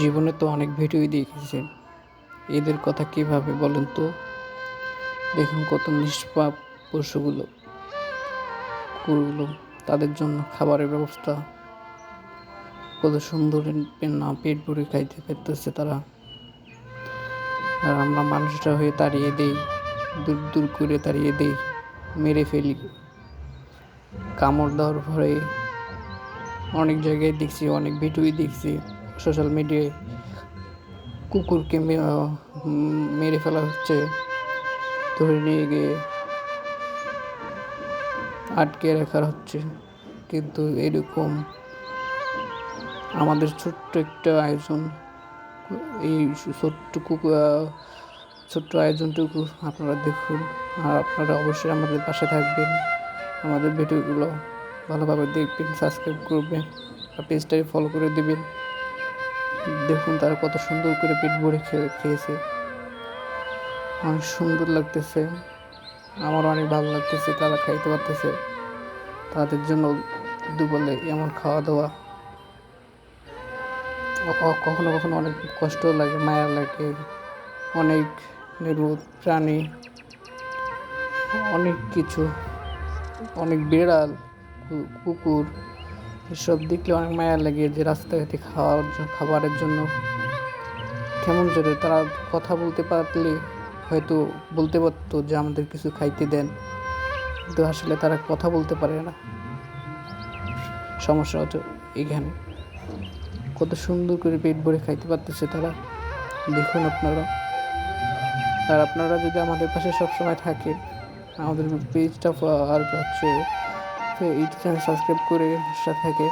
জীবনে তো অনেক ভিডিওই দেখেছেন এদের কথা কীভাবে বলেন তো? দেখুন কত নিষ্পাপ পশুগুলো, কুকুরগুলো, তাদের জন্য খাবারের ব্যবস্থা। কত সুন্দর না পেট ভরে খাইতে পারতেছে তারা। আর আমরা মানুষটা হয়ে তাড়িয়ে দেই, দূর দূর করে তাড়িয়ে দেই, মেরে ফেলি। কামড় দেওয়ার পরে অনেক জায়গায় দেখছি, অনেক ভিডিওই দেখছি। সোশ্যাল মিডিয়ায় কুকুরকে মেরে ফেলা হচ্ছে। ধরে নিয়ে গিয়ে আটকে রাখা হচ্ছে। কিন্তু এরকম আমাদের ছোট্ট একটা আয়োজন, এই ছোট্ট কুকুর ছোট্ট আয়োজনটুকু আপনারা দেখুন। আর আপনারা অবশ্যই আমাদের পাশে থাকবেন। আমাদের ভিডিওগুলো ভালোভাবে দেখবেন, সাবস্ক্রাইব করবেন, আর পেজটাকে ফলো করে দেবেন। দেখুন তারা কত সুন্দর করে পেট ভরে খেয়ে, খেয়েছে। অনেক সুন্দর লাগতেছে। আমার অনেক ভালো লাগতেছে, তারা খাইতে পারতেছে। তাদের জন্য দুবেলে এমন খাওয়া দাওয়া কখনো কখনো অনেক কষ্ট লাগে, মায়া লাগে। অনেক নিরুদ প্রাণী। অনেক কিছু। অনেক বিড়াল কুকুর। এসব দেখলে অনেক মায়া লাগে যে রাস্তাঘাটে খাওয়ার খাবারের জন্য। কেমন জোরে তারা কথা বলতে পারলে হয়তো বলতে পারতো যে আমাদের কিছু খাইতে দেন। কিন্তু আসলে তারা কথা বলতে পারে না। সমস্যা হচ্ছে এখানে। কত সুন্দর করে পেট ভরে খাইতে পারতেছে তারা। দেখুন আপনারা। আর আপনারা যদি আমাদের পাশে সবসময় থাকেন, আমাদের পেজটা আর হচ্ছে ইউটিউব চ্যানেল সাবস্ক্রাইব করে সাথে থাকে।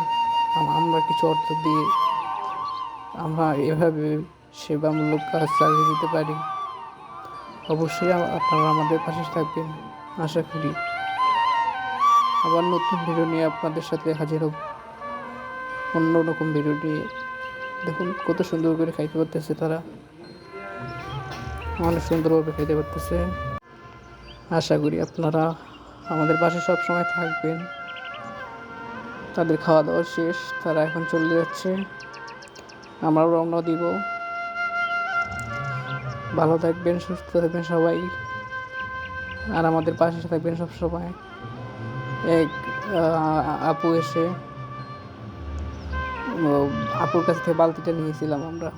আম- আমরা কিছু অর্থ দিয়ে আমরা এভাবে সেবামূলক কাজ চালিয়ে দিতে পারি। অবশ্যই আপনারা আমাদের পাশে থাকবেন। আশা করি আবার নতুন ভিডিও নিয়ে আপনাদের সাথে হাজির হব। অন্য রকম ভিডিও নিয়ে। দেখুন কত সুন্দর করে খাইতে পারতেছে তারা। অনেক সুন্দরভাবে খাইতে পারতেছে। আশা করি আপনারা আমাদের পাশে সব সময় থাকবেন। তাদের খাওয়া দাওয়া শেষ, তারা এখন চলে যাচ্ছে। আমরাও রওনা দিব। ভালো থাকবেন, সুস্থ থাকবেন সবাই। আর আমাদের পাশে থাকবেন সব সময় এক আপু এসে আপুর কাছ থেকে বালতিটা নিয়েছিলাম আমরা।